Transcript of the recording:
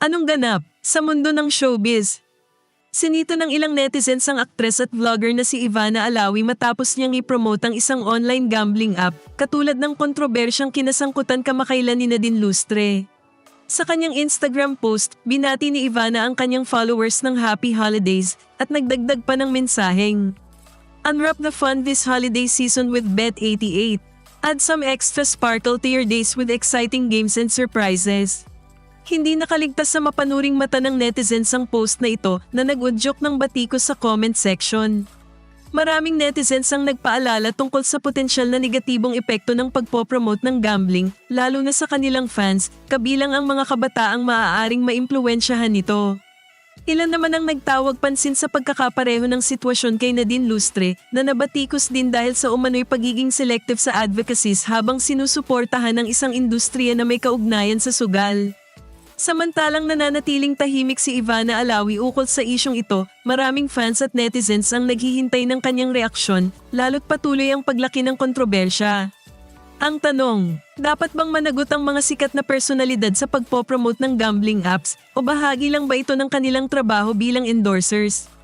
Anong ganap sa mundo ng showbiz? Sinito ng ilang netizens ang aktres at vlogger na si Ivana Alawi matapos niyang i-promote ang isang online gambling app katulad ng kontrobersyang kinasangkutan kamakailan ni Nadine Lustre. Sa kanyang Instagram post, binati ni Ivana ang kanyang followers ng Happy Holidays at nagdagdag pa ng mensaheng. Unwrap the fun this holiday season with Bet88. Add some extra sparkle to your days with exciting games and surprises. Hindi nakaligtas sa mapanuring mata ng netizens ang post na ito na nag-udyok ng batikos sa comment section. Maraming netizens ang nagpaalala tungkol sa potensyal na negatibong epekto ng pagpopromote ng gambling, lalo na sa kanilang fans, kabilang ang mga kabataang maaaring maimpluwensyahan nito. Ilan naman ang nagtawag pansin sa pagkakapareho ng sitwasyon kay Nadine Lustre na nabatikos din dahil sa umano'y pagiging selective sa advocacies habang sinusuportahan ng isang industriya na may kaugnayan sa sugal. Samantalang nananatiling tahimik si Ivana Alawi ukol sa isyong ito, maraming fans at netizens ang naghihintay ng kanyang reaksyon, lalo't patuloy ang paglaki ng kontrobersya. Ang tanong, dapat bang managot ang mga sikat na personalidad sa pagpopromote ng gambling apps o bahagi lang ba ito ng kanilang trabaho bilang endorsers?